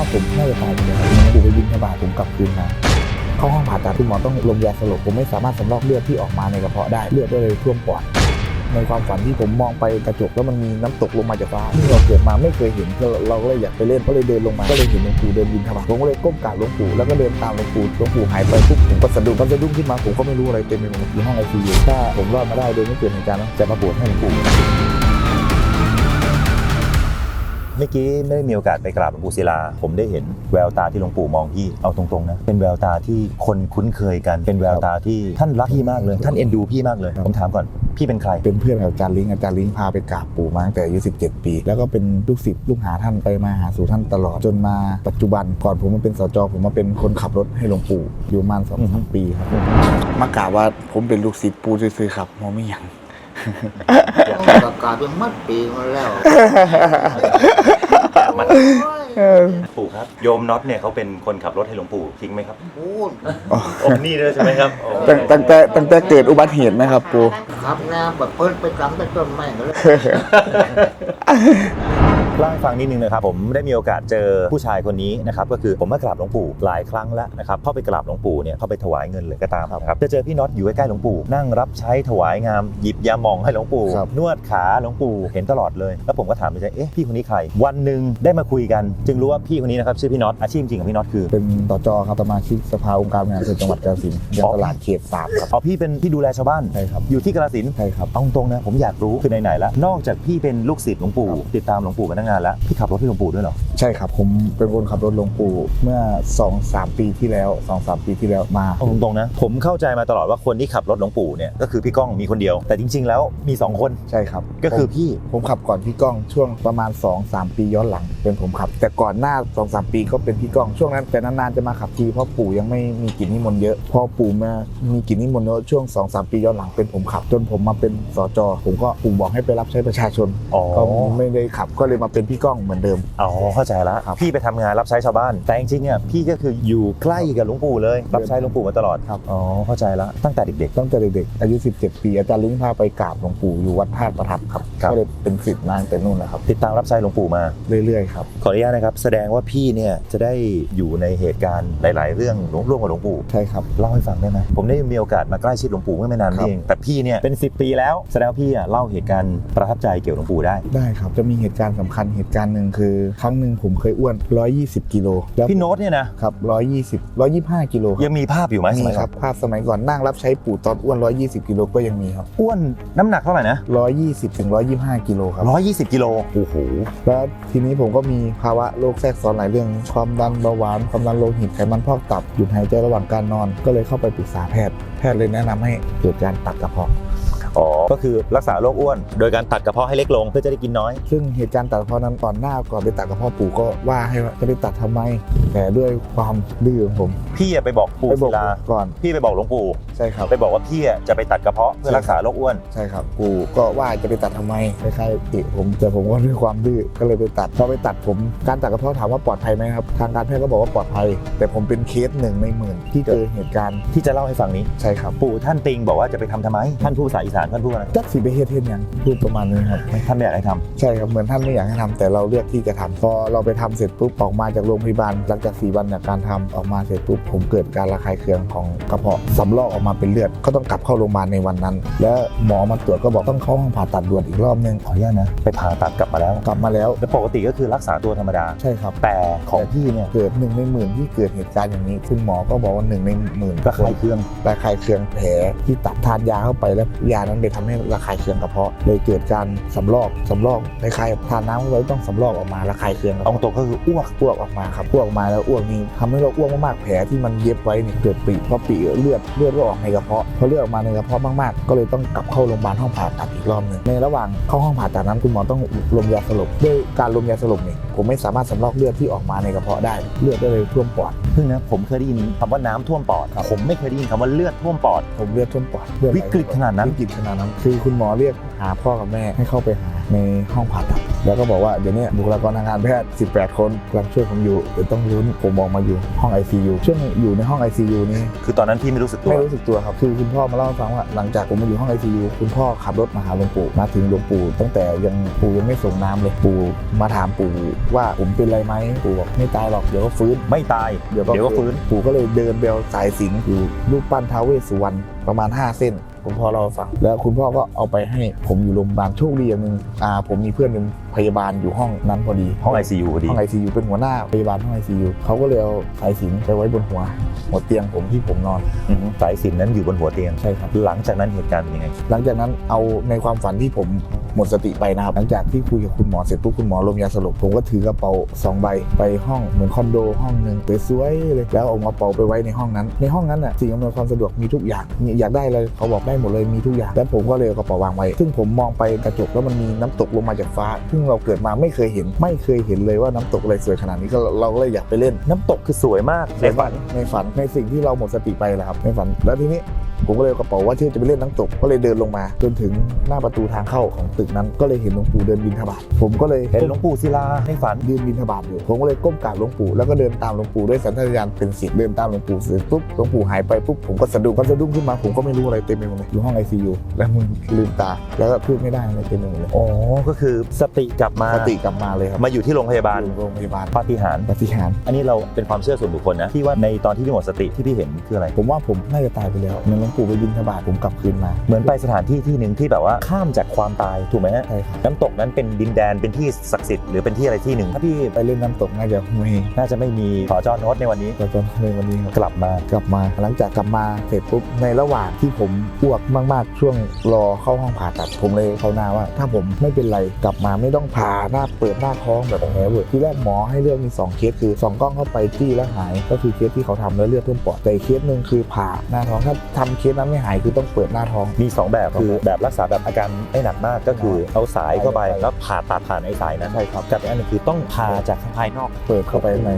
ว่าผมน่าจะตายไปแล้วผมไปบินทบาผมกลับคืนมาเข้าห้องผ่าตัดคุณหมอต้องลมยาสลบผมไม่สามารถสำรอกเลือดที่ออกมาในกระเพาะได้เลือดก็เลยท่วมปอดในความฝันที่ผมมองไปกระจกแล้วมันมีน้ำตกลงมาจากฟ้าที่เราเกิดมาไม่เคยเห็นเราก็เลยอยากไปเล่นก็เลยเดินลงมาก็เลยเห็นหลวงปู่เดินบินทบาทผมก็เลยก้มกราบหลวงปู่แล้วก็เดินตามหลวงปู่หลวงปู่หายไปปุ๊บผมก็สะดุ้งพอสะดุ้งขึ้นมาผมก็ไม่รู้อะไรเต็มไปหมดอยู่ห้องไอซียูถ้าผมรอดมาได้โดยไม่เกิดเหตุการณ์นั้นจะมาบวชให้หลวงปู่ เมื่อกี้ไม่ได้มีโอกาสไปกราบหลวงปู่ศิลา ผมได้เห็นแววตาที่หลวงปู่มองพี่เอาตรงๆนะเป็นแววตาที่คนคุ้นเคยกันเป็นแววตาที่ท่านรักพี่มากเลย ท่านเอ็นดูพี่มากเลยผมถามก่อนพี่เป็นใคร เป็นเพื่อนกับอาจารย์ลิงอาจารย์ลิงพาไปกราบปู่มาตั้งแต่อายุ17 ปี แล้วก็เป็นลูกศิษย์ลูกหาท่านไปมาหาสู่ท่านตลอดจนมาปัจจุบันก่อนผมมาเป็นสจผมมาเป็นคนขับรถให้หลวงปู่อยู่ประมาณสองอือฮึสามปีครับมากราบว่าผมเป็นลูกศิษย์ปู่ซื่อๆครับมองไม่ยัง ประกาศเป็นมัดปีมาแล้วปู่ครับ โยมน็อตเนี่ยเขาเป็นคนขับรถให้หลวงปู่จริงไหมครับพูดองค์นี้ด้วยใช่ไหมครับตั้งตั้งแต่ตั้งแต่เกิดอุบัติเหตุนะครับปู่ครับนะแบบเพิ่นไปกำไปต้นไม้ก็แล้ว เล่าให้ฟังนิดนึงนะครับผมได้มีโอกาสเจอผู้ชายคนนี้นะครับก็คือผมมากราบหลวงปู่หลายครั้งแล้วนะครับเข้าไปกราบหลวงปู่เนี่ยเข้าไปถวายเงินเลยก็ตามนะครับจะเจอพี่น็อตอยู่ใกล้ๆหลวงปู่นั่งรับใช้ถวายงามหยิบยาหมองให้หลวงปู่ ครับ นวดขาหลวงปู่เห็นตลอดเลย แล้วผมก็ถามไปใจเอ๊ะพี่คนนี้ใคร วันหนึ่งได้มาคุยกัน จึงรู้ว่าพี่คนนี้นะครับชื่อพี่น็อตอาชีพจริงของพี่น็อตคือเป็นต่อจอครับสมาชิกสภาองค์การบริหารส่วนจังหวัดกาฬสินธุ์ยังตลาดเขตสามครับอ๋อพี่เป็นที่ดูแลชาวบ้านใช่ครับอยู่ที่กาฬสินธุ์ใช่ครับ เอาตรงๆนะผมอยากรู้คือไหนๆแล้วนอกจากพี่เป็นลูกศิษย์หลวงปู่ ติดตามหลวงปู่มาตั้งนานแล้วพี่ขับรถให้หลวงปู่ด้วยเหรอใช่ครับ ผมเป็นคนขับรถหลวงปู่เมื่อ2อสปีที่แล้ว2อสปีที่แล้วมาเอาตรงๆนะ ผมเข้าใจมาตลอดว่าคนที่ขับรถหลวงปู่เนี่ยก็คือพี่ก้องมีคนเดียว แต่จริง ๆ แล้วมี 2 คนใช่ครับก็คือผมพี่ผมขับก่อนพี่ก้องช่วงประมาณ 2-3 ปีย้อนหลัง เป็นผมขับ แต่ก่อนหน้า 2-3 ปีก็เป็นพี่ก้องช่วงนั้นแต่นานๆจะมาขับทีเพราะปู่ยังไม่มีกิจนิมนต์เยอะพอปู่มามีกิจนิมนต์เยอะช่วง 2-3 ปีย้อนหลังเป็นผมขับ จนผมมาเป็นสจผมก็ปู่บอกให้ไปรับใช้ประชาชนอ๋อก็ไม่ได้ขับก็เลยมาเป็นพี่ก้องเหมือนเดิม อ๋อเข้าใจแล้วครับพี่ไปทำงานรับใช้ชาวบ้าน แต่จริงๆเนี่ยพี่ก็คืออยู่ใกล้กับหลวงปู่เลย รับใช้หลวงปู่มาตลอดครับ อ๋อเข้าใจแล้วตั้งแต่เด็ก ตั้งแต่เด็กๆอายุ 17 ปี อาจารย์ลิงพาไปกราบหลวงปู่อยู่วัดธาตุประทับครับครับ ก็เลยเป็นศิษย์มาตั้งแต่นู่นแหละครับๆ ติดตามรับใช้หลวงปู่มา เรื่อยๆครับขออนุญาตนะครับ แสดงว่าพี่เนี่ยจะได้อยู่ในเหตุการณ์หลาย ๆ เรื่องร่วมกับหลวงปู่ใช่ครับ เล่าให้ฟังได้ไหมผมได้มีโอกาสมาใกล้ชิดหลวงปู่เมื่อไม่นานครับนี่เองแต่พี่เนี่ยเป็น 10 ปีแล้วแสดงว่าพี่อะเล่าเหตุการณ์ประทับใจเกี่ยวกับหลวงปู่ได้ ได้ครับจะมีเหตุการณ์สำคัญเหตุการณ์หนึ่งคือ ครั้งหนึ่งผมเคยอ้วน 120 กิโลแล้วพี่โน้ตเนี่ยนะครับ120 125 กิโลคยัรับงมีภาพอยู่ไหมสมีมัยคก่อรันบภาพสมัยก่อนนั่งรับใช้ปู่ตอนอ้วน 120 กิโลก็ยังมีครับ อ้วนน้ำหนักเท่าไหร่นะ120ถึง125 กิโลครับ120กิโลโอ้โหแล้วทีนี้ผมก็มีภาวะโรคแทรกซ้อนหลายเรื่อง ความดันเบาหวาน ความดันโลหิต ไขมันพอกตับ หยุดหายใจระหว่างการนอน ก็เลยเข้าไปปรึกษาแพทย์ แพทย์เลยแนะนำให้เกิดการตัดกระเพาะ อ๋อ ก็คือรักษาโรคอ้วน โดยการตัดกระเพาะให้เล็กลงเพื่อจะได้กินน้อย ซึ่งเหตุการณ์ตัดกระเพาะนั้นก่อนหน้าก่อนไปตัดกระเพาะปู่ก็ว่าให้ว่าจะไปตัดทำไม แต่ด้วยความดื้อของผมพี่อะไปบอกปู่ไปบศิอกลาก่อนพี่ไปบอกหลวงปู่ ใช่ครับ ไปบอกว่าพี่อะจะไปตัดกระเพาะเพื่อรักษาโรคอ้วน ใช่ครับปู่ก็ว่าจะไปตัดทำไมคล้ายๆติผมแต่ผมก็ด้วยความดื้อก็เลยไปตัดพอไปตัดผมการตัดกระเพาะถามว่าปลอดภัยไหมครับ ทางการแพทย์ก็บอกว่าปลอดภัย แต่ผมเป็นเคสหนึ่งในหมื่นที่เจอเหตุการณ์ที่จะเล่าให้ฟังนี้ ใช่ครับ ปู่ท่านติงบอกว่าจะไปทำทำไม ท่านพูดภาษาอีสานท่านพูดอะไรจักสีไปเฮ็ดเฮ็ดหยังพูดประมาณนี้ครับท่านไม่อยากให้ทำใช่ครับเหมือนท่านไม่อยากให้ทำแต่เราเลือกที่จะทำพอเราไปทำเสร็จปุ๊บออกมาจากโรงพยาบาลหลังจากสี่วันจากการทำออกมาเสร็จปุ๊บผมเกิดการระคายเคืองของกระเพาะสำลอกออกมาเป็นเลือดก็ต้องกลับเข้าโรงพยาบาลในวันนั้น แล้วหมอมาตรวจก็บอกต้องเข้าห้องผ่าตัดด่วนอีกรอบนึงขออนุญาตนะไปผ่าตัดกลับมาแล้วกลับมาแล้วแล้วปกติก็คือรักษาตัวธรรมดาใช่ครับ แต่ของพี่เนี่ยเกิดหนึ่งในหมื่นที่เกิดเหตุการณ์อย่างนี้คุณหมอก็บอกว่าหนึ่งในหมื่นระคายเคืองระคายเคืองแผลที่ตัดทานยาเข้าไปแล้วยานั้นไปทำให้ระคายเคืองกระเพาะเลยเกิดการสำลอกสำลอกคล้ายๆทานน้ำเข้ต้องสำลอกออกมาระคายเคืองเอาตรงก็คืออ้วกอ้วกออกมาครับอ้วกออกมาแล้วอ้วกนี้ทำให้เราอ้วกมากๆแผลที่มันเย็บไว้เนี่ยเกิดปีเพอปีเลือดเลือดก็ออกในกระเพาะพอเลือดออกมาในกระเพาะมากๆ ก็เลยต้องกลับเข้าโรงพยาบาลห้องผ่าตัดอีกรอบหนึ่งในระหว่างเข้าห้องผ่าตัดนั้นคุณหมอต้องลมยาสลบด้วยการลมยาสลบเนี่ย ผมไม่สามารถสำลอกเลือดที่ออกมาในกระเพาะได้เลือดก็เลยท่วมปอดเพิ่งนะผมเคยได้ยินคำว่าน้ำท่วมปอด ผมไม่เคยได้ยินคำว่าเลือดท่วมปอด ผมเลือดท่วมปอดเลือดไหลวิกฤตขนาดนั้น วิกฤตขนาดนั้น คือคุณหมอเรียก หาพ่อกับแม่ให้เข้าไปหาในห้องผ่าตัดแล้วก็บอกว่าเดี๋ยวนี้บุคลากรทางการแพทย์ 18 คนกำลังช่วยผมอยู่เดี๋ยวต้องลุ้นผมออกมาอยู่ห้อง ICU ช่วงอยู่ในห้อง ICU นี่คือตอนนั้นพี่ไม่รู้สึกตัวไม่รู้สึกตัวครับคือคุณพ่อมาเล่าให้ฟังว่าหลังจากผมมาอยู่ห้อง ICU คุณพ่อขับรถมาหาหลวงปู่มาถึงหลวงปู่ตั้งแต่ยังปู่ยังไม่ส่งน้ำเลยปู่มาถามปู่ว่าผมเป็นไรไหมปู่บอกไม่ตายหรอกเดี๋ยวก็ฟื้น ไม่ตายเดี๋ยวก็เดี๋ยวก็ฟื้น ปู่ก็เลยเดินเบลสายสิงอยู่รูปปั้นท้าวเวสสุวรรณประมาณ 5 เส้น คุณพ่อเราให้ฟังแล้วคุณพ่อก็เอาไปให้ผมอยู่โรงพยาบาลโชคดีอย่างหนึ่งอ่าผมมีเพื่อนเป็นพยาบาลอยู่ห้องนั้นพอดีห้อง ICU พอดีห้อง ICU เป็นหัวหน้าพยาบาลห้อง ICU เขาก็เลยเอาสายสิญจนไปไว้บนหัวหัวเตียงผมที่ผมนอน อือฮึสายสิญจนนั้นอยู่บนหัวเตียง ใช่ครับ หลังจากนั้นเหตุการณ์เป็นยังไง หลังจากนั้นเอาในความฝันที่ผมหมดสติไปนะครับ หลังจากที่คุยกับคุณหมอเสร็จปุ๊บคุณหมอลมยาสลบผมก็ถือกระเป๋าสองใบไปห้องเหมือนคอนโดห้องหนึ่งสวยๆเลยแล้วเอากระเป๋าไปไว้ในห้องนั้น ในห้องนั้นน่ะสิ่งอำนวยความสะดวกมีทุกอย่างมีอยากได้เลยเขาบอกได้หมดเลยมีทุกอย่างแล้วผมก็เลยเอากระเป๋าวางไว้ ซึ่งผมมองไปกระจกแล้วมันมีน้ำตกลงมาจากฟ้าซึ่งเราเกิดมาไม่เคยเห็น ไม่เคยเห็นเลยว่าน้ำตกอะไรสวยขนาดนี้ก็เราก็เลยอยากไปเล่นน้ำตกคือสวยมากในฝันในฝันในสิ่งที่เราหมดสติไปแหละครับในฝันแล้วทีนี้ ผมก็เลยเอากระเป๋าว่าที่จะไปเล่นน้ำตกก็เลยเดินลงมาจนถึงหน้าประตูทางเข้าของตึกนั้น ก็เลยเห็นหลวงปู่เดินบินทบาทผมก็เลยเห็นหลวงปู่ศิลาในฝันยืนบินทบาทอยู่ผมก็เลยก้มกราบหลวงปู่แล้วก็เดินตามหลวงปู่ด้วยสัญชาตญาณเป็นศิษย์เดินตามหลวงปู่เสร็จปุ๊บหลวงปู่หายไปปุ๊บผมก็สะดุ้งพอสะดุ้งขึ้นมาผมก็ไม่รู้อะไรเต็มไปหมดเลยอยู่ห้องไอซียูแล้วมึงลืมตาแล้วก็พูดไม่ได้อะไรเต็มไปหมดเลยอ๋อก็คือสติกลับมาสติกลับมาเลยครับมาอยู่ที่โรงพยาบาลอยู่โรงพยาบาลปาฏิหาริย์ปฏิหารย์อันนี้เราเป็นความเชื่อส่วนบุคคลนะที่ว่าในตอนที่พี่หมดสติที่พี่เห็นคืออะไร ผมว่าผมน่าจะตายไปแล้วเหมือนหลวงปู่ไปบินทบาทผมกลับคืนมา เหมือนไปสถานที่ที่หนึ่งที่แบบว่าข้ามจากความตายถูกไหมฮะใช่ครับน้ำตกนั้นเป็นดินแดนเป็นที่ศักดิ์สิทธิ์หรือเป็นที่อะไรที่หนึ่งถ้าพี่ไปเล่นน้ำตกน่าจะไม่น่าจะไม่มีขอจอโน้ตในวันนี้แต่จนในวันนี้ครับกลับมากลับมาหลังจากกลับมาเสร็จปุ๊บในระหว่างที่ผมอ้วกมาก ๆ ช่วงรอเข้าห้องผ่าตัดผมเลยเขาหน้าว่า ถ้าผมไม่เป็นไรกลับมาไม่ต้องผ่าหน้าเปิดหน้าท้องแบบแผลเวอร์ที่แรกหมอให้เลือกมี2เคสคือส่องกล้องเข้าไปจี้แล้วหาย ก็คือเคสที่เขาทำแล้วเลือดเพิ่มปอดแต่อีกเคสหนึ่งคือผ่าหน้าท้องถ้าทำเคสนั้นไม่หายคือต้องเปิดหน้าท้อง มี 2 แบบคือแบบรักษาแบบอาการไม่หนักมากก็คือเอาสายเข้าไปแล้วผ่าตัดผ่านไอ้สายนั้นใช่ครับกับอีกอันหนึงคือต้องผ่าจากภายนอกเปิดเข้าไปข้างใน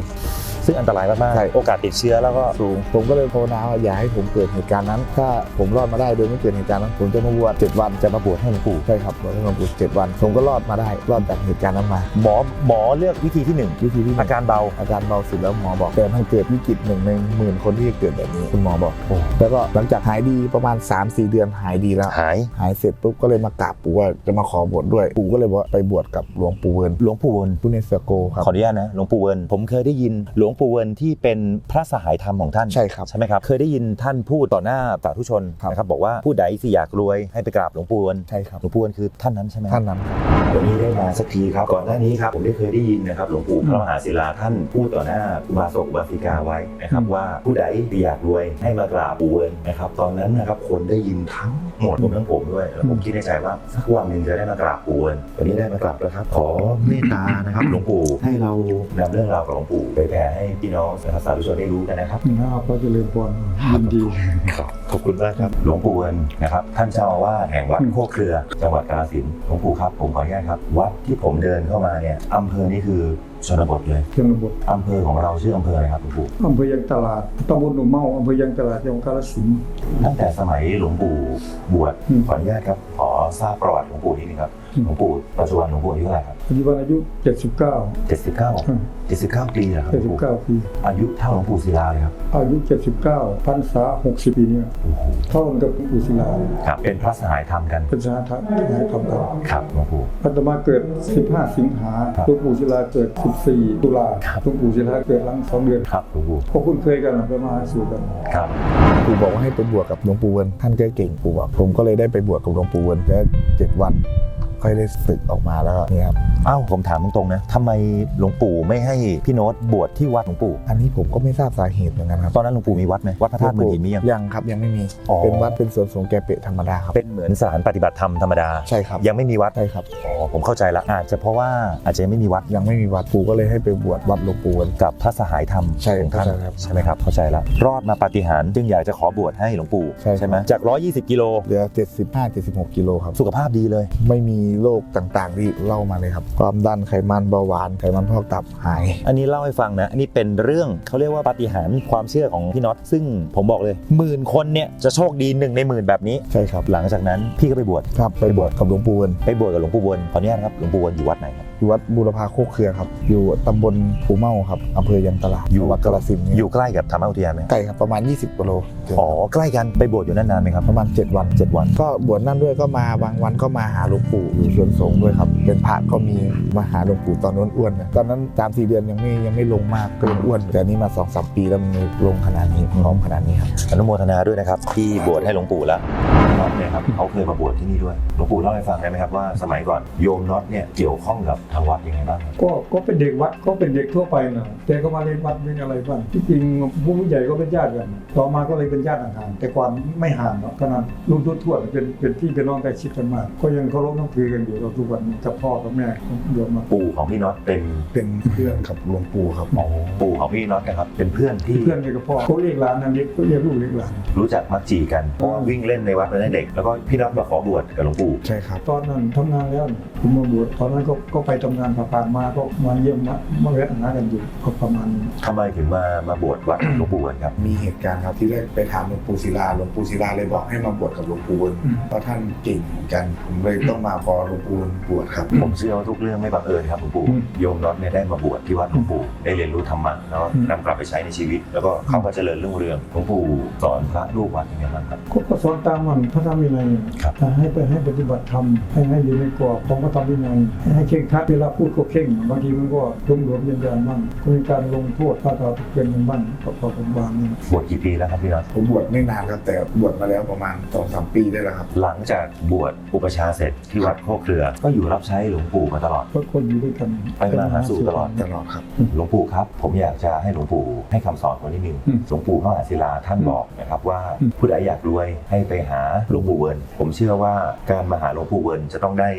ซึ่งอันตรายมากใช่ๆโอกาสติดเชื้อแล้วก็สูง ผมก็เลยภาวนาว่าอย่าให้ผมเกิดเหตุการณ์นั้น ถ้าผมรอดมาได้โดยไม่เกิดเหตุการณ์นั้นผมจะมาบวชเจ็ดวันจะมาบวชให้หลวงปู่ใช่ครับบวชให้หลวงปู่เจ็ดวัน ผมก็รอดมาได้รอดจากเหตุการณ์นั้นมา หมอหมอเลือกวิธีที่หนึ่งวิธีที่หนึ่งอาการเบาอาการเบาสุดแล้วหมอบอกแต่มันเกิดวิกฤตหนึ่งในหมื่นคนที่จะเกิดแบบนี้คุณหมอบอกโอ้แล้วก็หลังจากหายดีประมาณ 3-4 เดือนหายดีแล้วหายหายเสร็จปุ๊บก็เลยมากราบปู่ว่าจะมาขอบวชด้วยปู่ก็เลยบอกว่าไปบวชกับหลวงปู่เวิร์นหลวงปู่เวิร์นผู้เนสโกครับขออนุญาตนะหลวงปู่เวิร์นผมเคยได้ยินหลวงปู่เวิร์นที่เป็นพระสหายธรรมของท่านใช่ครับใช่ไหมครับเคยได้ยินท่านพูดต่อหน้าสาธุชนครับนะครับบอกว่าผู้ใดที่อยากรวยให้ไปกราบหลวงปู่เวิร์นใช่ครับหลวงปู่เวิร์นคือท่านนั้นใช่ไหมท่านนั้นครับวันนี้ได้มาสักทีครับก่อนหน้านี้ครับผมได้เคยได้ยินนะครับหลวงปู่พระมหาศิลาท่านพูดต่อหน้าอุบาสกอุบาสิกาไว้นะครับว่าผู้ใดที่อยากรวยให้มากราบปู่เวิร์นนะครับตอนนั้นนะครับคนได้ยินทั้งหมดรวมทั้งผมด้วยแล้วผมคิดในใจว่าสักวันหนึ่งจะได้มากราบปู่เวิร์นวันนี้ได้มากราบแล้วครับขอเมตตานะครับหลวงปู่ให้เรานำเรื่องราวของหลวงปู่ไปแผ่ให้พี่น้องนะครับสาธุชนได้รู้กันนะครับหน้าพระเจริญพรยินดีครับขอบคุณมากครับ หลวงปู่เอิญนะครับ ท่านเจ้าอาวาสแห่งวัดโคกเครือ จังหวัดกาฬสินธุ์หลวงปู่ครับผมขออนุญาตครับ วัดที่ผมเดินเข้ามาเนี่ยอำเภอนี้คือชนบทเลยชนบทอำเภอของเราชื่ออำเภออะไรครับหลวงปู่อำเภอยังตลาดตำบลหนุ่มเมาอำเภอยังตลาดจังหวัดกาฬสินธุ์ตั้งแต่สมัยหลวงปู่บวชอืมขออนุญาตครับขอทราบประวัติหลวงปู่นิดนึงครับอืม หลวงปู่ปัจจุบันหลวงปู่อายุเท่าไหร่ครับปัจจุบันอายุ 79 79อืม79 ปีเหรอครับหลวงปู่79 ปี อายุเท่าหลวงปู่ศิลาเลยครับ อายุ 79พรรษา60 ปีเนี่ยโอ้โหเท่ากันกับอุศิลาครับเป็นพระสหายธรรมกันเป็นสหธรรมสหธรรมกันครับหลวงปู่อาตมาเกิด 15 สิงหาครับหลวงปู่ศิลาเกิด 14 ตุลาครับหลวงปู่ศิลาเกิดหลังสองเดือนครับหลวงปู่ก็คุ้นเคยกันนะไปมาหาสู่กันครับปู่บอกว่าให้ไปบวชกับหลวงปู่เวิร์นท่านก็เก่งปู่บอกผมก็เลยได้ไปบวชกับหลวงปู่เวิร์นแค่เจ็ดวัน ค่อยได้ศึกออกมาแล้วก็เนี่ยครับเอ้าผมถามตรงๆนะทำไมหลวงปู่ไม่ให้พี่โน้ตบวชที่วัดหลวงปู่ อันนี้ผมก็ไม่ทราบสาเหตุเหมือนกันครับตอนนั้นหลวงปู่มีวัดไหมวัดพระธาตุหมื่นหินมียัง ยังครับยังไม่มี อ๋อ เป็นวัดเป็นสวนสงฆ์แกเปะธรรมดาครับ เป็นเหมือนสถานปฏิบัติธรรมธรรมดา ใช่ครับ ยังไม่มีวัด ใช่ครับ อ๋อ ผมเข้าใจละอาจจะเพราะว่าอาจจะยังไม่มีวัด ยังไม่มีวัดปู่ก็เลยให้ไปบวชวัดหลวงปู่เวิร์นกับพระสหายธรรมใช่ของท่านใช่ครับใช่ไหมครับ เข้าใจละรอดมาปาฏิหาริย์จึงอยากจะขอบวชให้หลวงปู่ใช่ครับไหมจาก 120 กิโลเหลือ 75 76 กิโลครับ สุขภาพดีเลย ไม่มีโรคต่างๆ ที่เล่ามาเลยครับ ความดันไขมันเบาหวานไขมันพอกตับหาย อันนี้เล่าให้ฟังนะ อันนี้เป็นเรื่องเขาเรียกว่าปาฏิหาริย์ความเชื่อของพี่น็อตซึ่งผมบอกเลยหมื่นคนเนี่ยจะโชคดีหนึ่งในหมื่นแบบนี้ ใช่ครับ หลังจากนั้นพี่ก็ไปบวชครับไปบวชกับหลวงปู่เวิร์นไปบวชกับหลวงปู่วนขออนุญาตนะครับหลวงปู่วนอยู่วัดไหนครับ อยู่วัดบูรพาโคกเครือครับ อยู่ตำบลปูเมาครับอำเภอยังตลาดอยู่วัดกระสินธุ์อยู่ใกล้กับธรรมอุทยานไหมใกล้ครับประมาณ 20กิโลอ๋อใกล้กันไปบวชอยู่นั่นนานไหมครับประมาณ 7 วัน7วัน ก็บวชนั่นด้วยก็มาบางวันก็มาหาหลวงปู่อยู่สวนสงฆ์ด้วยครับ เป็นพระก็มีมาหาหลวงปู่ตอนนั้นอ้วนๆนะตอนนั้นสามสี่เดือนยังไม่ยังไม่ลงมากก็ยังอ้วน แต่อันนี้มา2อสปีแล้วมันลงขนาดนี้พร้อมขนาดนี้ครับ อนุโมทนาด้วยนะครับ ที่บวชให้หลวงปู่แล้วน็อตเนี่ยครับเขาเคยมาบวชที่นี่ด้วยหลวงปู่เล่าให้ฟังได้ไหมครับว่าสมัยก่อนโยมน็อตเนี่ยเกี่ยวข้องกับทางวัดยังไงบ้างครับก็ก็เป็นเด็กวัดก็เป็นเด็กทั่วไปนะแต่ก็มาเรียนวัดเป็นอะไรบ้างที่จริงผู้ใหญ่ก็เป็นญาติกันต่อมาก็เลยเป็นญาติห่างๆแต่ก่อนไม่ห่างหรอกขนาดลุงทวดๆเป็นเป็นพี่เป็นน้องใกล้ชิดกันมาก ก็ยังเคารพนับถือกันอยู่เราทุกวันนี้กับพ่อกับแม่ของโยมมาปู่ของพี่น็อตเป็นเป็นเพื่อนกับหลวงปู่ครับปู่ของพี่น็อตนะครับเป็นเพื่อนที่เพื่อนกันกับพ่อเขาเรียกหลานนะเรียกเขาเรียกลูกเรียกหลานรู้จักมักจีกันเพราะว่าวิ่งเล่นในวัดตั้งแต่เด็กแล้วก็พี่น็อตมาขอบวชกับหลวงปู่ใช่ครับตอนนั้นทำงานแล้วเนี่ย ผมมาบวชตอนนั้นก็ก็ไปทำงานผ่านๆมาก็มาเยี่ยมมามาแวะหากันอยู่ก็ประมาณนี้ ทำไมถึงมามาบวชวัดหลวงปู่กันครับ มีเหตุการณ์ครับที่แรกไปถามหลวงปู่ศิลาหลวงปู่ศิลาเลยบอกให้มาบวชกับหลวงปู่เวิร์นอืม เพราะท่านเก่งเหมือนกัน ผมเลยต้องมาพอหลวงปู่เวิร์นบวชครับ ผมเชื่อว่าทุกเรื่องไม่บังเอิญครับหลวงปู่อืมโยมน็อตเนี่ยได้มาบวชที่วัดหลวงปู่ได้เรียนรู้ธรรมะแล้วอืม นำกลับไปใช้ในชีวิต แล้วก็เขาก็เจริญรุ่งเรืองหลวงปู่สอนพระลูกวัดยังไงบ้างครับ ก็ก็สอนตามมันพระธรรมวินัยครับ ให้ไปให้ปฏิบัติธรรมให้ให้อยู่ในกรอบของพระธรรมวินัยให้ให้เคร่งครัดเวลาพูดก็เข่งบางทีมันก็รวมรวมๆยันยันๆบ้างก็มีการลงโทษถ้าเราเป็นกันบ้างก็พอผมบางนี่บวชกี่ปีแล้วครับพี่น็อตผมบวชไม่นานครับแต่บวชมาแล้วประมาณสองสามปีได้แล้วครับ หลังจากบวชอุปชฌาย์เสร็จที่วัดโคกเครือ ก็อยู่รับใช้หลวงปู่มาตลอดก็คนอยู่ด้วยกันไปมาหาสู่ตลอดตลอดครับหลวงปู่ครับ ผมอยากจะให้หลวงปู่ให้คำสอนคนนิดนึงอืมหลวงปู่พระมหาศิลาท่านบอกนะครับว่าอืมผู้ใดอยากรวยให้ไปหาหลวงปู่เวิร์นผมเชื่อว่าการมาหาหลวงปู่เวิร์นจะต้องได้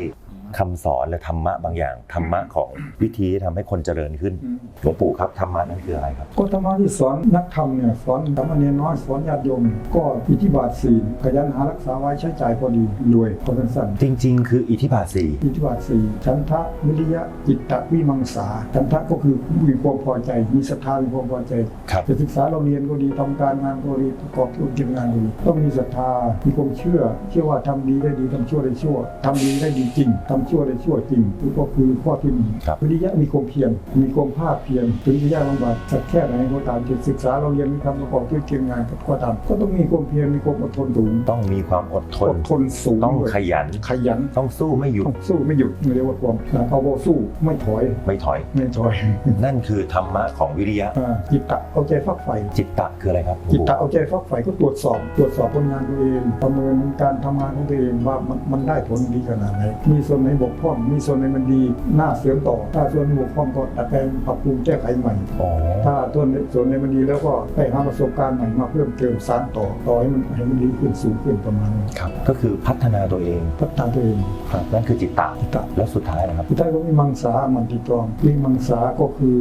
คำสอนและธรรมะบางอย่าง ธรรมะของวิธีที่ทำให้คนเจริญขึ้นหลวงปู่ครับธรรมะนั่นคืออะไรครับก็ธรรมะที่สอนนักธรรมเนี่ยสอนสามเณรน้อยสอนญาติโยมก็อิทธิบาทสี่ขยันหารักษาไว้ใช้จ่ายพอดีรวยพอสั้นๆจริง ๆ คืออิทธิบาทสี่อิทธิบาทสี่ฉันทะวิริยะจิตตะวิมังสาฉันทะก็คือมีความพอใจ มีศรัทธามีความพอใจครับจะศึกษาเราเรียนก็ดีทำการงานก็ดีประกอบธุรกิจงานก็ดีต้องมีศรัทธามีความเชื่อเชื่อว่าทำดีได้ดีทำชั่วได้ชั่วทำดีได้ดีจริงทำชั่วได้ชั่วจริงนี่ก็คือข้อที่หนึ่งครับวิริยะมีความเพียรมีความภาคเพียรถึงจะยากลำบากสักแค่ไหนก็ตามจะศึกษาเราเรียนมีทำประกอบธุรกิจงานก็ตามก็ต้องมีความเพียรมีความอดทนสูงต้องมีความอดทอนดทนสูงต้องด้วยขยันขยันต้องสู้ไม่หยุดต้องสู้ไม่หยุดเรียกว่าความเอาโบสู้ไม่ถอยไม่ถอยไม่ถอย นั่นคือธรรมะของวิริยะอ่าจิตตะเอาใจฟักใฝ่จิตตะคืออะไรครับหลวงจิตปู่ตะเอาใจฟักใฝ่ก็ตรวจสอบตรวจสอบผลงานตัวเองประเมินการทำงานของตัวเองว่ามันมันได้ผลดีขนาดไหนมีส่วนไหนบกพร่องมีส่วนไหนมันดีน่าเสริมต่อ ถ้าส่วนไหนบกพร่องก็ดัดแปลงปรับปรุงแก้ไขใหม่อ๋อถ้าส่วนไหนส่วนไหนมันดีแล้วก็ไปหาประสบการณ์ใหม่มาเพิ่มเติมสานต่อต่อให้มันให้มันดีขึ้นสูงขึ้นประมาณนี้ครับก็คือพัฒนาตัวเองพัฒนาตัวเองครับนั่นคือจิตตะจิตตะแล้วสุดท้ายนะครับสุดท้ายก็มีมังสามันติตรองมีมังสาก็คือ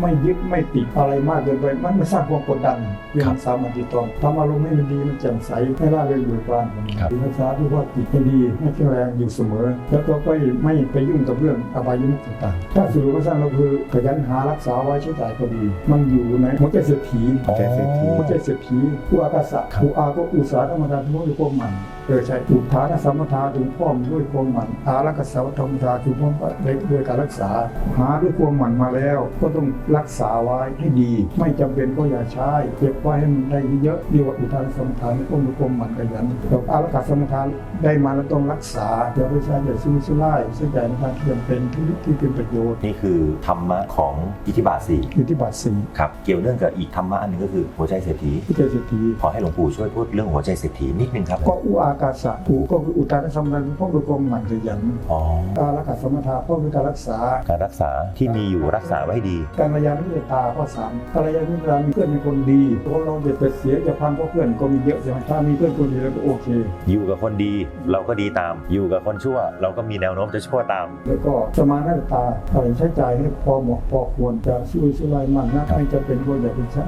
ไม่ยึดไม่ติดอะไรมากเกินไปมันไม่สร้างความกดดันเรื่องมังสามันติตรองทำอารมณ์ให้มันดีมันแจ่มใสให้ร่าเริงเบิกบานครับมีมังสาที่ว่าติดให้ดีให้แข็งแรงอยู่เสมอ แล้วก็ไม่ไม่ไปยุ่งกับเรื่องอบายมุขต่างๆ ถ้าสรุปสั้นๆก็คือขยันหารักษาไว้ใช้จ่ายก็ดี มันอยู่ในหัวใจเศรษฐีอ๋อใจเศรษฐีหัวใจเศรษฐีผู้อากาศะครับผู้อาก็อุตสาหธรรมดาทุกข์ความหมัน เออใช่อุทานสัมมทาถึงพร้อมด้วยความหมันอารักษาธรรมทาถึงพร้อมด้วยด้วยการรักษา หาด้วยความหมันมาแล้ว ก็ต้องรักษาไว้ให้ดี ไม่จำเป็นก็อย่าใช้เก็บไว้ให้มันได้เยอะเรียกว่าอุทานสัมมทานพร้อมด้วยความหมันขยันแต่อารักษาสัมมทานได้มาแล้วต้องรักษาอย่าไปใช้อย่าซื้อซื้อไล่ใช้จ่ายในทางที่จำเป็นที่ที่เป็นประโยชน์นี่คือธรรมะของอิทธิบาทสี่อยู่ที่บาทสีครับเกี่ยวเนื่องกับอีกธรรมะอันหนึงก็คือหัวใจเศรษฐีผู้ใจเศรษฐีขอให้หลวงปู่ช่วยพูดเรื่องหัวใจเศรษฐีนิดนึงครับก็อุอากาศะอุก็คืออุตานสัมพันธ์พวกด้วยความหมั่นขยันอ๋อการรักษาสมถะพวกด้วยการรักษา การรักษาที่มีอยู่รักษาไว้ให้ดี การระยะนิยตาข้อสามการระยะนิยตามีเพื่อนเป็นคนดีคนเราจะเสียจะพังเพราะเพื่อนก็มีเยอะใช่ไหมถ้ามีเพื่อนคนดีแล้วก็โอเค อยู่กับคนดีเราก็ดีตาม อยู่กับคนชั่ว เราก็มีแนววโน้มจะชั่วตาม แล้วก็สมานาตาอะไรใช้จ่ายให้พอเหมาะพอควรจะช่วยช่วยมากนะไม่จะเป็นก็อย่าไปใช้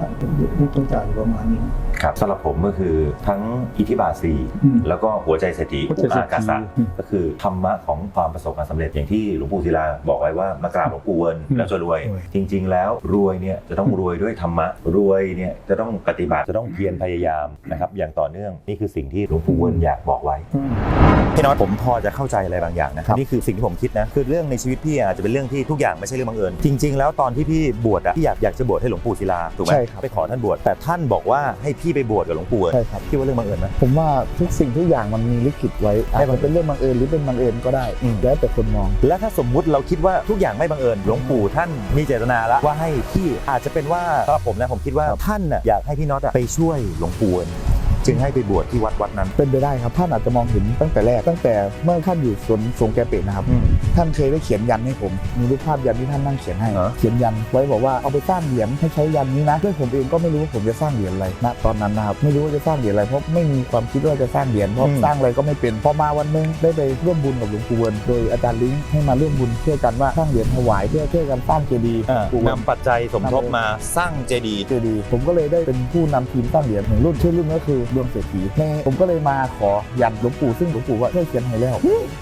ไม่ต้องจ่ายประมาณนี้ครับสำหรับผมก็คือทั้งอิทธิบาทสีอืมแล้วก็หัวใจเศรษฐีหัวใจเศรษฐีอากาศะอืมก็คือธรรมะของความประสบความสำเร็จอย่างที่หลวงปู่ศิลาบอกไว้ว่ามากราบหลวงปู่เวิร์นอืมแล้วจะรวยรวย จริง ๆ แล้วรวยเนี่ยจะต้องรวยด้วยธรรมะรวยเนี่ยจะต้องปฏิบัติจะต้องเพียรพยายามนะครับอย่างต่อเนื่องนี่คือสิ่งที่หลวงปู่เวิร์นอยากบอกไว้อืมพี่น้อยผมพอจะเข้าใจอะไรบางอย่างนะคครัรับบนี่คือสิ่งที่ผมคิดนะคือเรื่องในชีวิตพี่อาจจะเป็นเรื่องที่ทุกอย่างไม่ใช่เรื่องบังเอิญจริง ๆ แล้วตอนที่พี่บวชอะพี่อยากอยากจะบวชให้หลวงปู่ศิลาถูกไหมใช่ครับไปขอท่านบวชแต่ท่านบอกว่าให้พี่ไปบวชกับหลวงปู่เอิญใช่ครับพี่ว่าเรื่องบังเอิญไหมผมว่าทุกสิ่งทุกอย่างมันมีลิขิตไว้อาจจะเป็นเรื่องบังเอิญหรือเป็นบังเอิญก็ได้อืมแล้วแต่คนมอง และถ้าสมมุติเราคิดว่าทุกอย่างไม่บังเอิญหลวงปู่ท่านมีเจตนาแล้วว่าให้พี่อาจจะเป็นว่าสำหรับผมนะผมคิดว่าท่านน่ะอยากให้พี่น็อตอะไปช่วยหลวงปู่เอิญจึงให้ไปบวชที่วัดวัดนั้น เป็นไปได้ครับท่านอาจจะมองเห็นตั้งแต่แรกตั้งแต่เมื่อท่านอยู่สวนสงแกเป็ดนะครับอืม ท่านเคยได้เขียนยันให้ผมมีรูปภาพยันที่ท่านนั่งเขียนให้ เหรอ เขียนยันไว้บอกว่าเอาไปสร้างเหรียญให้ใช้ยันนี้นะด้วยผมเองก็ไม่รู้ว่าผมจะสร้างเหรียญอะไรณตอนนั้นนะครับไม่รู้ว่าจะสร้างเหรียญอะไรเพราะไม่มีความคิดว่าจะสร้างเหรียญเพราะอืม สร้างอะไรก็ไม่เป็นพอมาวันหนึงได้ไปร่วมบุญกับหลวงปู่เวิร์นโดยอาจารย์ลิงก์ให้มาร่วมบุญเพื่อกันว่าสร้างเหรียญถวายเพื่อเพื่อกันสร้างเจดีย์อ่าปู่เวิร์น นำปัจจัยสมทบมาสร้างเจดีย์ เจดีย์ผมก็เลยได้เป็นผู้นำทีมสร้างเหรียญหนึ่งรุ่นชื่อรุ่นก็คือดวงเศรษฐีในผมก็เลยมาขอยันหลวงปู่ซึ่งหลวงปู่ว่าเคยเขียนให้แล้ว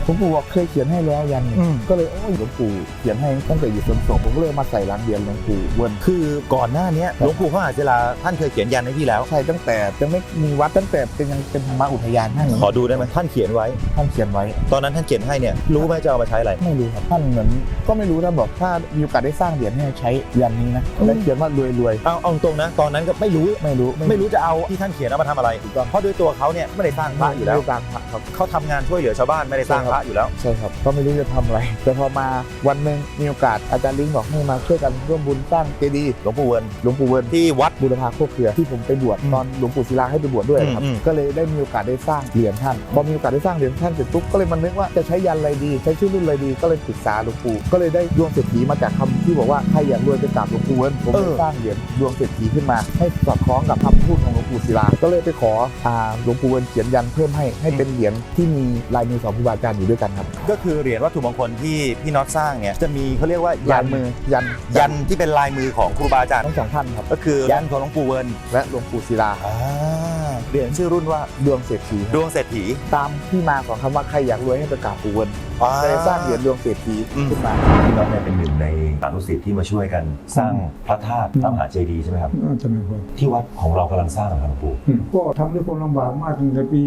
หลวงปู่บอกเคยเขียนให้แล้วยันนี่อืม ก็เลยโอ้ยหลวงปู่เขียนให้ตั้งแต่อยู่สวนสงผมก็เลยเอามาใส่หลังเหรียญหลวงปู่เวิร์นคือก่อนหน้าเนี้ยหลวงปู่พระมหาศิลาท่านเคยเขียนยันให้พี่แล้ว ใช่ตั้งแต่ยังไม่มีวัดตั้งแต่เป็นยังเป็นธรรมอุทยานท่านขอดูได้ไหมท่านเขียนไว้ ท่านเขียนไว้ ตอนนั้นท่านเขียนให้เนี่ยรู้ไหมจะเอามาใช้อะไร ไม่รู้ครับท่านเหมือนก็ไม่รู้ท่านบอกถ้ามีโอกาสได้สร้างเหรียญให้ใช้ยันนี้นะอืมและเขียนว่ารวยรวยเอาเอาตรงนะ ตอนนั้นก็ไม่รู้ๆไม่รู้ไม่รู้จะเอาที่ท่านเขียนเอามาทำอะไร ถูกต้องเพราะด้วยตัวเขาเนี่ยไม่ได้สร้างพระอยู่แล้ว ไม่ได้สร้างพระครับเขาทำงานช่วยเหลือชาวบ้านไม่ได้สร้างพระอยู่แล้ว ใช่ครับก็ไม่รู้จะทำอะไรแต่พอมาวันหนึ่งมีโอกาสอาจารย์ลิงบอกให้มาช่วยกันร่วมบุญสร้างเจดีย์หลวงปู่เวิร์นหลวงปู่เวิร์นที่วัดบุรพาโคกเครือที่ผมไปบวชอืมตอนหลวงปู่ศิลาให้ไปบวชด้วยครับอืมอืมก็เลยได้มีโอกาสได้สร้างเหรียญท่านพอมีโอกาสได้สร้างเหรียญท่านเสร็จปุ๊บก็เลยมันนึกว่าจะใช้ยันอะไรดี ใช้ชื่อรุ่นอะไรดีก็เลยปรึกษาหลวงปู่ก็เลยได้ดวงเศรษฐีมาจากคำที่บอกว่าใครอยากรวยไปกราบหลวงปู่เวิร์นผมเลยสร้างเหรียญดวงเศรษฐีขึ้นมา ให้สอดคล้องกับคำพูดของหลวงปู่ศิลาก็เลยไปขออ่าหลวงปู่เวิร์นเขียนยันเพิ่มให้ให้เป็นเหรียญที่มีลายมือสองครูบาอาจารย์อยู่ด้วยกันครับก็คือเหรียญวัตถุมงคลที่พี่น็อตสร้างเนี่ยจะมีเขาเรียกว่าลายัยนมือยันยันที่เป็นลายมือของครูบาอาจารย์ทั้งสองท่านครับก็คือยันของหลวงปู่เวิร์นและหลวงปู่ศิลาอ่า เหรียญชื่อรุ่นว่าดวงเศรษฐีดวงเศรษฐีตามที่มาของคำว่าใครอยากรวยให้ไปกราบปู่เวิร์นก็เลยสร้างเหรียญดวงเศรษฐีอืมขึ้นมาพี่น็อตเนี่ยเป็นหนึ่งในสานุสิทธิ์ที่มาช่วยกันสร้างพระธาตุพระมหาเจดีย์ใช่ไหมครับน่าจะไม่พอที่วัดของเรากำลังสร้างนะครับหลวงปู่อืมก็ทำด้วยความลำบากมากตั้งแต่ปี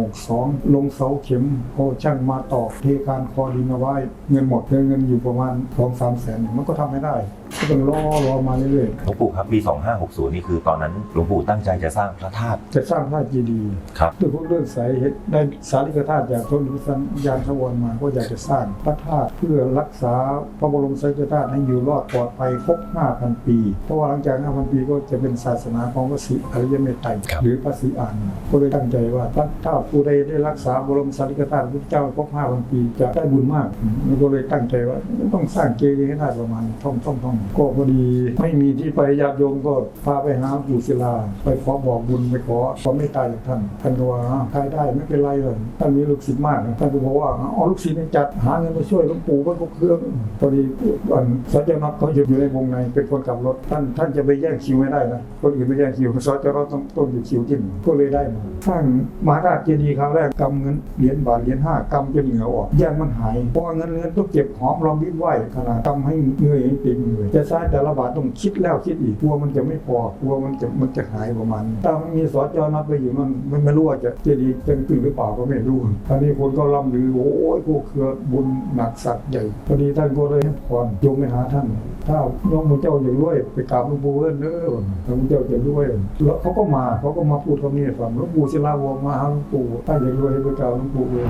6162 ลงเสาเข็มพอช่างมาต่อเทการคอดินเอาไว้เงินหมดเงินอยู่ประมาณ2 3แสนมันก็ทำไม่ได้ ก็ต้องรอรอมาเรื่อยหลวงปู่ครับปี 2560 นี่คือตอนนั้นหลวงปู่ตั้งใจจะสร้างพระธาตุๆจะสร้างพระเจดีย์ครับ ด้วยพวกเรื่องสายเหตุได้สาริกธาตุจากทนวิสัญญาณสวรรค์มาก็อยากจะสร้างพระธาตุเพื่อรักษาพระบรมสารีริกธาตุให้อยู่รอดปลอดภัยครบ 5,000 ปี เพราะว่าหลังจาก 5,000 ปีก็จะเป็นศาสนาของพระศรีอริยเมตไตรครับ หรือพระศรีอานก็เลยตั้งใจว่าถ้าถ้าผู้ใดได้รักษาบรมสารีริกธาตุพระพุทธเจ้าครบ 5,000 ปีจะได้บุญมากมันก็เลยตั้งใจว่าต้องสร้างเจดีย์ให้ได้ประมาณท่องท่องท่องก็พอดีไม่มีที่ไปญาติโยมก็พาไปหาปู่ศิลา ไปขอบอกบุญไปขอความเมตตาจากท่านท่านก็ว่าอ้าวใครได้ไม่เป็นไรเลยท่านมีลูกศิษย์มากนะท่านก็บอกว่าอ๋อลูกศิษย์เนี่จัดหาเงินมาช่วยหลวงปู่ก็เครื่องพอดีอันสจนัทเขาอยู่ในวงในเป็นคนขับรถท่านท่านจะไปแย่งคิวไม่ได้นะคนอื่นไปแย่งคิวสจนัทต้องต้องอยู่คิวที่หนึ่งก็เลยได้มาสร้างมหาราชเจดีย์ครั้งแรกกำเงินเหรียญบาทเหรียญห้ากำจนเหงื่อออกย่านมันหายเพราะเงินเงินต้องเก็บหอมรอมริบไหวขนาดกำให้เหนื่อยให้เต็มเลยจะใช้แต่ละบาทต้องคิดแล้วคิดอีกกลัวมันจะไม่พอกลัวมันจะมันจะหายประมาณนี้ถ้ามันมีสจนัดไปอยู่มันมันไม่รู้ว่าจะจะดีจะตื่นหรือเปล่าก็ไม่รู้ตอนนี้คนก็ล่ำลือโอ้ยพวกเครือบุญหนักสักใหญ่พอดีท่านก็เลยให้พรโยมไปหาท่าน ถ้าน้องมูเจ้าอยากรวยไปกราบหลวงปู่เอิ้นเด้อหลวงปู่เจ้าจะรวยแล้วเขาก็มาเขาก็มาพูดคำนี้ให้ฟังหลวงปู่ศิลาวงศ์มาหาหลวงปู่ถ้าอยากรวยให้ไปกราบหลวงปู่เอิ้น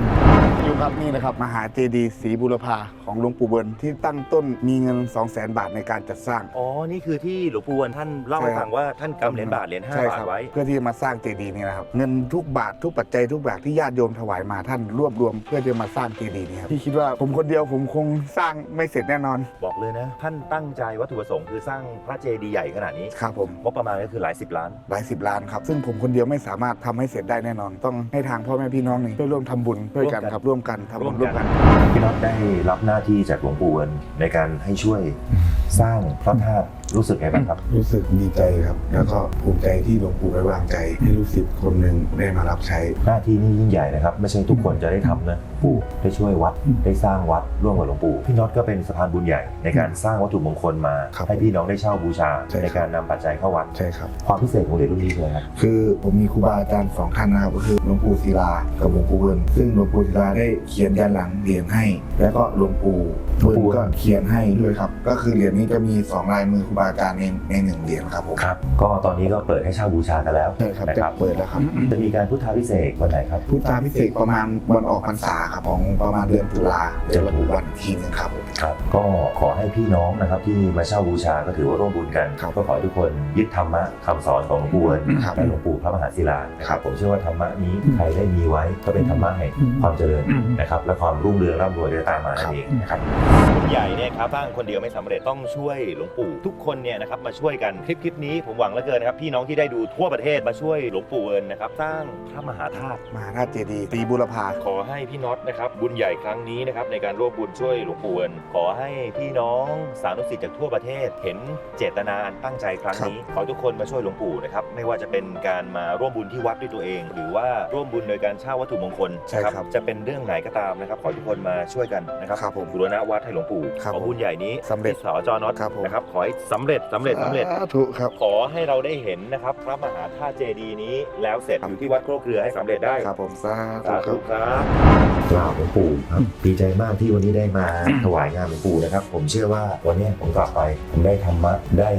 อยู่ครับนี่นะครับมหาเจดีย์ศรีบุรพาของหลวงปู่เบิร์นที่ตั้งต้นมีเงิน 2 0 0 0 0 0 บาทในการจัดสร้าง อ๋อ นี่คือที่หลวงปู่เวิร์นท่านเล่าให้ใช่ครับฟังว่าท่านกำเหรียญบาทเหรียญห้าใช่บาคทรับไว้ เพื่อที่จะมาสร้างเจดีย์นี้นะครับเงินทุกบาททุกปัจจัยทุกบาทที่ญาติโยมถวายมาท่านรวบรวม เพื่อจะมาสร้างเจดีย์นี้ครับพี่คิดว่าผมคนเดียวผมคงสร้างไม่เสร็จแน่นอน บอกเลยนะ ท่านตั้งงใจวัตถุประสงค์คือสร้างพระเจดีย์ใหญ่ขนาดนี้ครับผม งบประมาณก็คือหลายสิบล้าน หลายสิบล้านครับ ซึ่งผมคนเดียวไม่สามารถทำให้เสร็จได้แน่นอน ต้องให้ทางพ่อแม่พี่น้องนี่ช่วยร่วมทำบุญด้วยกันครับร่วมกันทำบุญร่วมกัน พี่น็อตได้รับหน้าที่จากหลวงปู่เอิญในการให้ช่วยสร้างพระธาตุ รู้สึกไงบ้างครับ รู้สึกดีใจครับ แล้วก็ภูมิใจที่หลวงปู่ไว้วางใจให้ลูกศิษย์คนหนึ่งได้มารับใช้ หน้าที่นี่ยิ่งใหญ่นะครับ ไม่ใช่ทุกคนจะได้ทำนะปู่ได้ช่วยวัดได้สร้างวัดร่วมกับหลวงปู่พี่น็อตก็เป็นสะพานบุญใหญ่ในการสร้างวัตถุมงคลมา ครับให้พี่น้องได้เช่าบูชาใช่ครับ ในการนำปัจจัยเข้าวัด ใช่ครับ ความพิเศษของเหรียญรุ่นนี้คืออะไรครับ คือผมมีครูบาอาจารย์สองท่านนะครับก็คือหลวงปู่ศิลากับหลวงปู่เวิร์นซึ่งหลวงปู่ศิลาได้เขียนยันหลังเหรียญให้ แล้วก็หลวงปู่เวิร์นก็เขียนให้ด้วยครับ ก็คือเหรียญนี้จะมีสองลายมือครูบาอาจารย์ในในหนึ่งเหรียญครับผมครับก็ตอนนี้ก็เปิดให้เช่าบูชากันแล้วใช่ครับนะจะครับเปิดแล้วครับ จะมีการพุทธาพิเศษกวันไหนครับ พุทธาพิเศษกประมาณวันออกพรรษาครับของประมาณเดือนตุลาเดี๋ยวระบุวันอีกทีหนึงครับผม ครับก็ขอให้พี่น้องนะครับที่มาเช่าบูชาก็ถือว่าร่วมบุญกันครับก็ขอให้ทุกคนยึดธรรมะคำสอนของหลวงปู่เอิญครับและหลวงปู่พระมหาศิลานะคครัรับบผมเชื่อว่าธรรมะนี้ใครได้มีไว้ก็เป็นธรรมะแห่งอืมความเจริญอืมนะครับและความรุ่งเรืองร่ำรวยจะตามมานั่นเองนะครับบุญใหญ่เนี่ยครับสร้างคนเดียวไม่สำเร็จต้องช่วยหลวงปู่ทุกคนเนี่ยนะครับมาช่วยกันคลิปคลิปนี้ผมหวังเหลือเกินนะครับพี่น้องที่ได้ดูทั่วประเทศมาช่วยหลวงปู่เอิญนะครับสร้างพระมหาธาตุมหาธาตุเจดีย์ตีบุรพา ขอให้พี่น็อตนะครับบุญใหญ่ครั้งนี้นะครับในการร่วมบุญช่วยหลวงปู่เอิญขอให้พี่น้องสาธุสิษย์จากทั่วประเทศเห็นเจตนาอันตั้งใจครั้งนี้ ขอให้ทุกคนมาช่วยหลวงปู่นะครับไม่ว่าจะเป็นการมาร่วมบุญที่วัดด้วยตัวเอง หรือว่าร่วมบุญโดยการเช่าวัตถุมงคลใช่ครับนะจะเป็นเรื่องไหนก็ตามนะครับ ขอให้ทุกคนมาช่วยกันนะครับครับผมบูรณะวัดให้หลวงปู่ครับขอบุญใหญ่นี้สำเร็จ ที่สจน็อตครับผม นะครับขอให้สำเร็จสำเร็จสำเร็จ สาธุครับ ขอให้เราได้เห็นนะครับ พระมหาธาตุเจดีย์นี้แล้วเสร็จครับอยู่ที่วัดโคกเกลือให้สำเร็จได้ครับผมสาสาธุธุครับครับ กราบหลวงปู่ครับดีใจมากที่วันนี้ได้มา ถวายงานหลวงปู่นะครับ ผมเชื่อว่าวันนี้ผมกลับไป ผมได้ธรรมะได้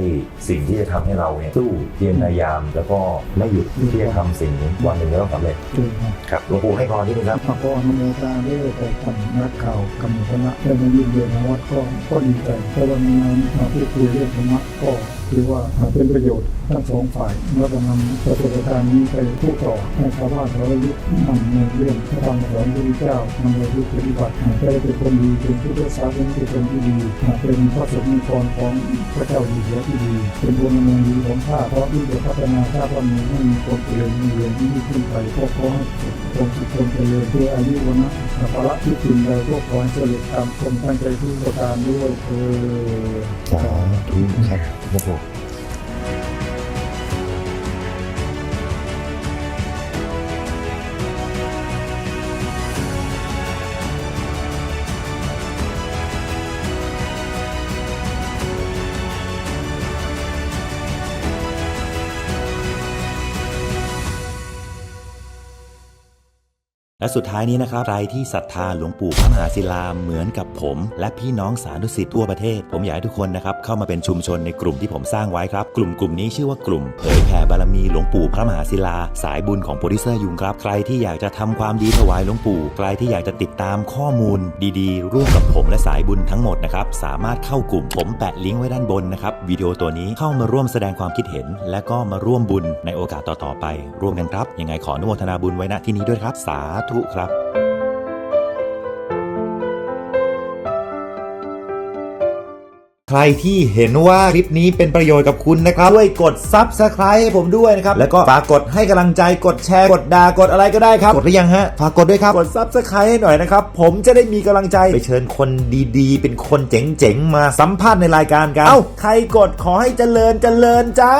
สิ่งที่จะทำให้เราเนี่ยสู้เพียรพยายาม แล้วก็ไม่หยุดที่จะทำสิ่งนี้วันหนึ่งจะต้องสำเร็จจริงครับครับหลวงปู่ให้พรนิดนึงครับพออนุโมทนาด้วยแต่ท่านนักข่าวกำมลคณะได้มายื่นเรียนวัดก็ก็ดีใจแต่วันนี้มาพูดคุยเรื่องธรรมะก็ถือว่าเป็นประโยชน์ทั้งสองฝ่ายแล้วก็นำประสบการณ์นี้ไปพูดต่อให้ชาวบ้านเราได้ยึดมั่นในเรื่องพระธรรมสอนพระพุทธเจ้านำไปปฏิบัติให้ได้เป็นคนดีเป็นผู้รักษาเป็นผู้คนที่ดีเป็นพระสงฆ์กรของพระเจ้าอยู่หัวที่ดี เป็นพลเมืองดีของชาติเพราะที่จะพัฒนาชาติบ้านเมืองให้มีความเจริญมีเรียนที่ขึ้นไปก็ขอให้คงสุขคงเจริญเพื่ออายุวันนะภาระที่สิ่งใดก็ขอให้สำเร็จตามความตั้งใจทุกประการด้วยเออสาธุครับหลวง และสุดท้ายนี้นะครับใครที่ศรัทธาหลวงปู่พระมหาศิลาเหมือนกับผม และพี่น้องสาธุสิทธิ์ทั่วประเทศ ผมอยากให้ทุกคนนะครับเข้ามาเป็นชุมชนในกลุ่มที่ผมสร้างไว้ครับ กลุ่มกลุ่มนี้ชื่อว่ากลุ่มเผยแผ่บารมีหลวงปู่พระมหาศิลา สายบุญของโปรดิวเซอร์ยุงครับ ใครที่อยากจะทำความดีถวายหลวงปู่ ใครที่อยากจะติดตามข้อมูลดีๆ ร่วมกับผมและสายบุญทั้งหมดนะครับสามารถเข้ากลุ่มผมแปะลิงก์ไว้ด้านบนนะครับวิดีโอตัวนี้เข้ามาร่วมแสดงความคิดเห็น และก็มาร่วมบุญในโอกาสต่อๆไป ร่วมกันครับยังไงขออนุโมทนาบุญไว้ณที่นี้ด้วยครับสาธุครับใครที่เห็นว่าคลิปนี้เป็นประโยชน์กับคุณนะครับช่วยกด Subscribe ให้ผมด้วยนะครับ แล้วก็ฝากกดให้กำลังใจกดแชร์ กดด่ากดอะไรก็ได้ครับ กดหรือยังฮะ ฝากกดด้วยครับ กด Subscribe ให้หน่อยนะครับ ผมจะได้มีกำลังใจไปเชิญคนดีๆ เป็นคนเจ๋งๆ มาสัมภาษณ์ในรายการกัน เอ้า ใครกดขอให้เจริญเจริญจ้า